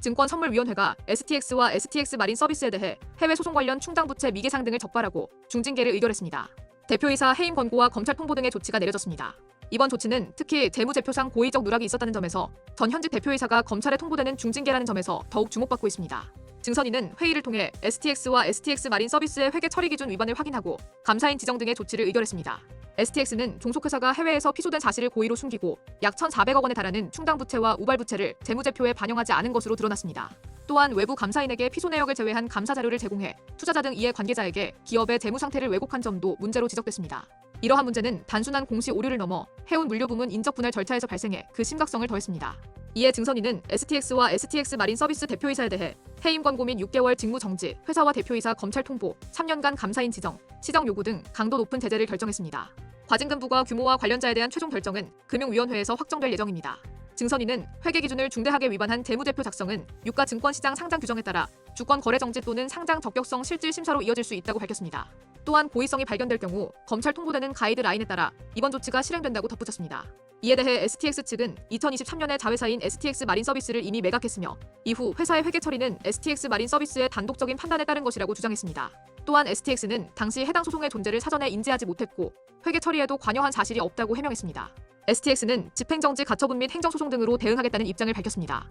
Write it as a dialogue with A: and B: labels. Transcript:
A: 증권선물위원회가 STX와 STX 마린 서비스에 대해 해외 소송 관련 충당 부채 미계상 등을 적발하고 중징계를 의결했습니다. 대표이사 해임 권고와 검찰 통보 등의 조치가 내려졌습니다. 이번 조치는 특히 재무제표상 고의적 누락이 있었다는 점에서 전 현직 대표이사가 검찰에 통보되는 중징계라는 점에서 더욱 주목받고 있습니다. 증선인은 회의를 통해 STX와 STX 마린 서비스의 회계 처리 기준 위반을 확인하고 감사인 지정 등의 조치를 의결했습니다. STX는 종속회사가 해외에서 피소된 사실을 고의로 숨기고 약 1,400억 원에 달하는 충당 부채와 우발 부채를 재무제표에 반영하지 않은 것으로 드러났습니다. 또한 외부 감사인에게 피소 내역을 제외한 감사 자료를 제공해 투자자 등 이해 관계자에게 기업의 재무 상태를 왜곡한 점도 문제로 지적됐습니다. 이러한 문제는 단순한 공시 오류를 넘어 해운 물류 부문 인적 분할 절차에서 발생해 그 심각성을 더했습니다. 이에 증선인은 STX와 STX 마린 서비스 대표이사에 대해 해임 권고 및 6개월 직무 정지, 회사와 대표이사 검찰 통보, 3년간 감사인 지정, 시정 요구 등 강도 높은 제재를 결정했습니다. 과징금부과 규모와 관련자에 대한 최종 결정은 금융위원회에서 확정될 예정입니다. 증선인은 회계 기준을 중대하게 위반한 재무제표 작성은 유가 증권시장 상장 규정에 따라 주권 거래 정지 또는 상장 적격성 실질 심사로 이어질 수 있다고 밝혔습니다. 또한 고의성이 발견될 경우 검찰 통보되는 가이드라인에 따라 이번 조치가 실행된다고 덧붙였습니다. 이에 대해 STX 측은 2023년에 자회사인 STX 마린 서비스를 이미 매각했으며 이후 회사의 회계 처리는 STX 마린 서비스의 단독적인 판단에 따른 것이라고 주장했습니다. 또한 STX는 당시 해당 소송의 존재를 사전에 인지하지 못했고 회계 처리에도 관여한 사실이 없다고 해명했습니다. STX는 집행정지 가처분 및 행정소송 등으로 대응하겠다는 입장을 밝혔습니다.